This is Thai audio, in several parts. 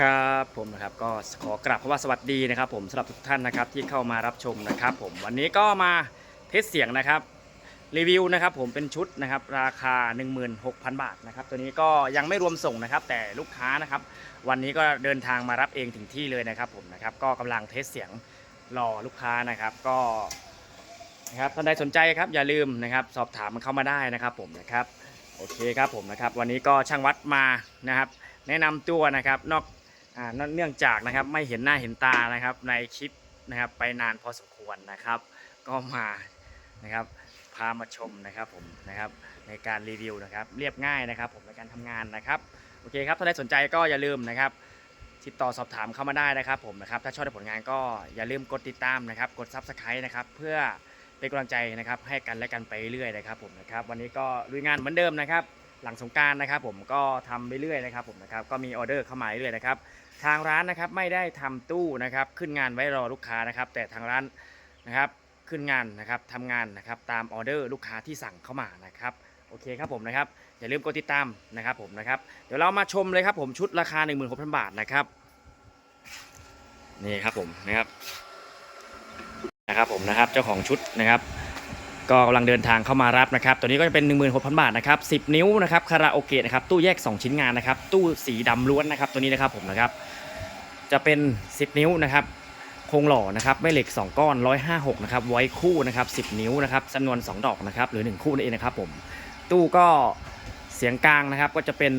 ครับผมนะครับก็ขอกราบคำว่าสวัสดีนะครับ ผมสำหรับทุกท่านนะครับที่เข้ามารับชมนะครับ ผมวันนี้ก็มาเทสเสียงนะครับรีวิวนะครับผมเป็นชุดนะครับราคา 16,000 บาทนะครับตัวนี้ก็ยังไม่รวมส่งนะครับ แต่ลูกค้านะครับ วันนี้ก็เดินทางมารับเองถึงที่เลยนะครับผมนะครับก็กำลังเทสเสียงรอลูกค้านะครับก็นะครับท่านใดสนใจครับอย่าลืมนะครับ สอบถามมันเข้ามาได้นะครับ ผมนะครับโอเคครับผมนะครับ วันนี้ก็ช่างวัดมานะครับ แนะนำตัวนะครับนอก อ่าเนื่องจากนะครับไม่เห็นหน้าเห็นตานะครับในคลิปนะครับไปนานพอสมควรนะครับ ก็มานะครับพามาชมนะครับผมนะครับในการรีวิวนะครับเรียบง่ายนะครับผมในการทำงานนะครับโอเคครับถ้าใครสนใจก็อย่าลืมนะครับติดต่อสอบถามเข้ามาได้นะครับผมนะครับถ้าชอบในผลงานก็อย่าลืมกดติดตามนะครับกด Subscribe นะครับเพื่อเป็นกำลังใจนะครับให้กันและกันไปเรื่อยนะครับผมนะครับวันนี้ก็ลุยงานเหมือนเดิมนะครับหลังสงการนะครับผมก็ทำไปเรื่อยนะครับผมนะครับก็มีออเดอร์เข้ามาเรื่อยนะครับ ทางร้านนะครับไม่ได้ทำตู้นะครับ ขึ้นงานไว้รอลูกค้านะครับ แต่ทางร้านนะครับขึ้นงานนะครับทำงานนะครับตามออเดอร์ลูกค้าที่สั่งเข้ามานะครับโอเคครับผมนะครับอย่าลืมกดติดตามนะครับผมนะครับเดี๋ยวเรามาชมเลยครับผมชุดราคา 16,000 บาทนะครับนี่ครับผมนะครับนะครับผมนะครับเจ้าของชุดนะครับ ก็กำลังเดินทางเข้ามารับนะครับ ตัวนี้ก็จะเป็น 16,000 บาทนะครับ 10 นิ้วนะครับ คาราโอเกะนะครับ ตู้แยก 2 ชิ้นงานนะครับ ตู้สีดำล้วนนะครับ ตัวนี้นะครับผมนะครับ จะเป็น 10 นิ้วนะครับ โครงหล่อนะครับ แม่เหล็ก 2 ก้อน 156 นะครับ ไว้คู่นะครับ 10 นิ้วนะครับจำนวน 2 ดอกนะครับ หรือ 1 คู่นั่นเองนะครับผม ตู้ก็เสียงกลางนะครับ ก็จะเป็น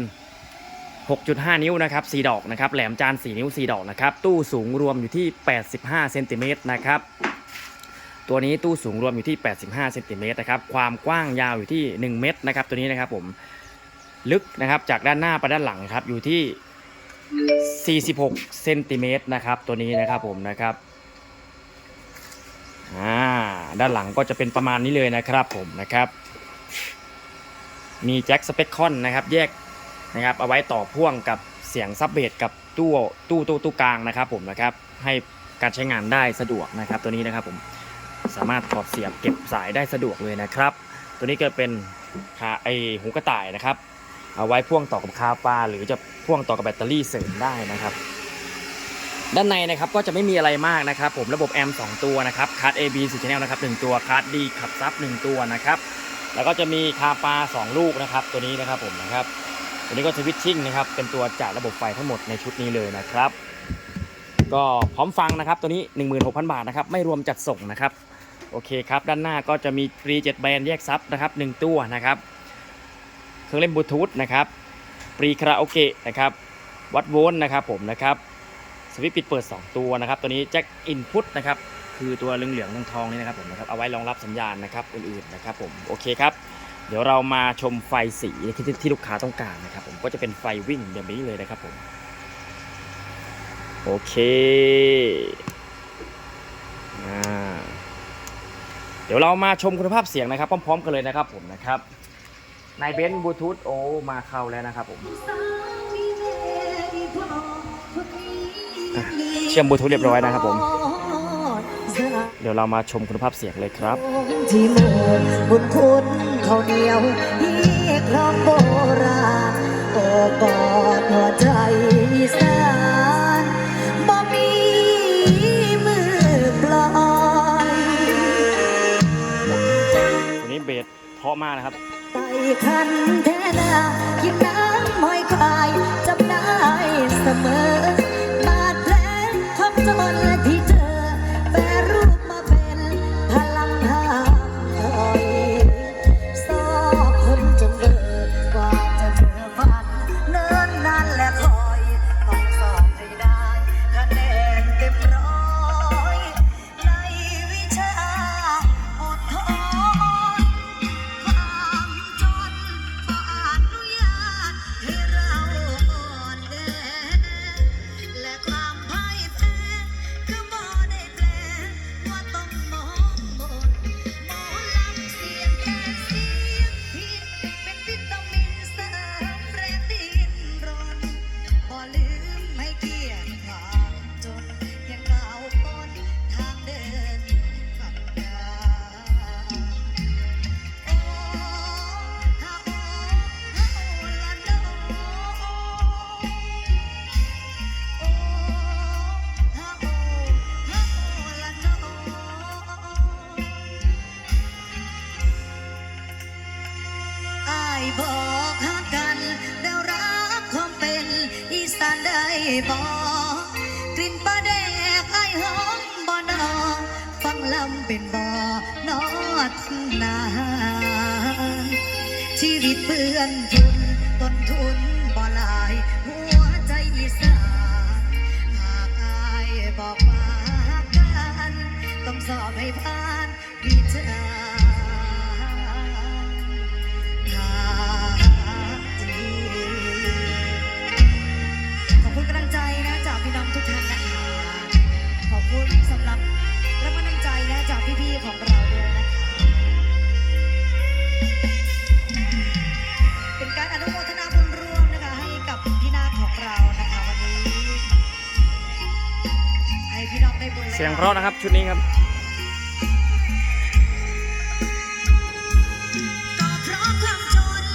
6.5 นิ้วนะครับ 4 ดอกนะครับ แหลมจาน 4 นิ้ว 4 ดอกนะครับ ตู้สูงรวมอยู่ที่ 85 เซนติเมตรนะครับ ตัวนี้ตู้สูงรวมอยู่ที่ 85เซนติเมตรนะครับความกว้างยาวอยู่ที่ 1 เมตรนะครับ ตัวนี้นะครับผมลึกนะครับจากด้านหน้าไปด้านหลังครับอยู่ที่ 46เซนติเมตรนะครับตัวนี้นะครับผมนะครับอ่าด้านหลังก็จะเป็นประมาณนี้เลยนะครับผมนะครับ มีแจ็คสเปคคอนนะครับ แยกนะครับ เอาไว้ต่อพ่วงกับเสียงซับเบสกับตู้ตู้ตู้ตู้กลางนะครับผมนะครับ ให้การใช้งานได้สะดวกนะครับตัวนี้นะครับผม สามารถถอดเสียบเก็บสายได้สะดวกเลยนะครับ ตัวนี้ก็เป็นขาไอหูกระต่ายนะครับ เอาไว้พ่วงต่อกับคาปลาหรือจะพ่วงต่อกับแบตเตอรี่เสริมได้นะครับ ด้านในนะครับก็จะไม่มีอะไรมากนะครับ ผมระบบแอม2ตัวนะครับคาร์ด AB 4 Channel นะครับ1ตัวคาร์ด D ขับซับ 1 ตัวนะครับ แล้วก็จะมีคาปลา2 ลูกนะครับ ตัวนี้นะครับผมนะครับตัวนี้ก็สวิตชิ่งนะครับเป็นตัวจ่ายระบบไฟทั้งหมดในชุดนี้เลยนะครับก็พร้อมฟังนะครับตัวนี้ 16,000 บาทนะครับ ไม่รวมจัดส่งนะครับ โอเคครับด้านหน้าก็จะมีปรีเจ็ดแบนแยกซับนะครับหนึ่งตัวนะครับเครื่องเล่นบลูทูธนะครับปรีคาราโอเกะนะครับวัดโวลต์นะครับผมนะครับสวิตช์ปิดเปิด 2 ตัวนะครับตัวนี้แจ็คอินพุตนะครับคือตัวเหลืองๆทองๆนี่นะครับผมนะครับเอาไว้รองรับสัญญาณนะครับอื่นๆนะครับผมโอเคครับเดี๋ยวเรามาชมไฟสีที่ที่ลูกค้าต้องการนะครับผมก็จะเป็นไฟวิ่งแบบนี้เลยนะครับผมโอเคอ่า เดี๋ยวเรามาชมคุณภาพเสียงนะครับ พร้อม ๆ กันเลยนะครับผมนะครับนายเบนซ์บลูทูธโอมาเข้าแล้วนะครับผมเชื่อมบลูทูธเรียบร้อยนะครับผม เดี๋ยวเรามาชมคุณภาพเสียงเลยครับที่มือบุญคุณเขาเหนียวที่คลองโบราณโอ้กอดหัวใจอีส เพราะมากนะครับไต่คันแท้นายิ้มน้ำมอยควายจำได้เสมอบาดแผลความจนที่เจอแปร บอกลิ่นปลาแดกไอหอมบ่นอฟังลำเป็นบ่นอทนาชีวิตเปื้อนทุนต้นทุนบ่หลาย อนุโมทนาบุญร่วมนะคะให้กับพี่นาคของเรานะคะวันนี้ให้พี่น้องได้บุญและเสียงเพราะนะครับชุดนี้ครับ ก็เพราะความจน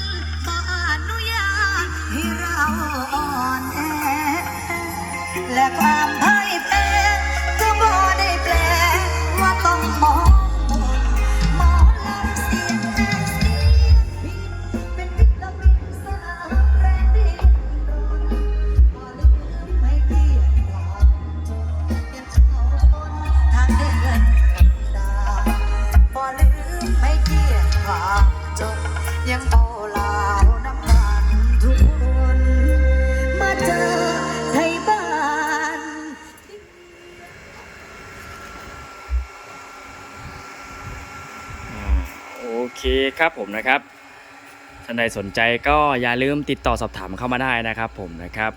บ่อนุญาตให้เราอ่อนแอและความพ่ายแพ้ กี่ยงควาจนยังโอลาน้ำกันทุกคน มาเจอไทยบ้าน โอเคครับผมนะครับท่านใดสนใจก็อย่าลืมติดต่อสอบถามเข้ามาได้นะครับผมนะครับ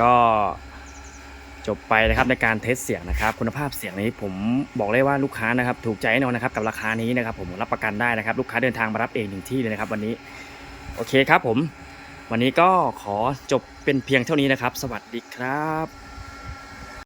ก็ จบไปนะครับในการเทสเสียงนะครับ คุณภาพเสียงนี้ผมบอกเลยว่าลูกค้านะครับถูกใจแน่นอนนะครับกับราคานี้นะครับผมรับประกันได้นะครับ ลูกค้าเดินทางมารับเองถึงที่เลยนะครับ วันนี้โอเคครับผม วันนี้ก็ขอจบเป็นเพียงเท่านี้นะครับ สวัสดีครับ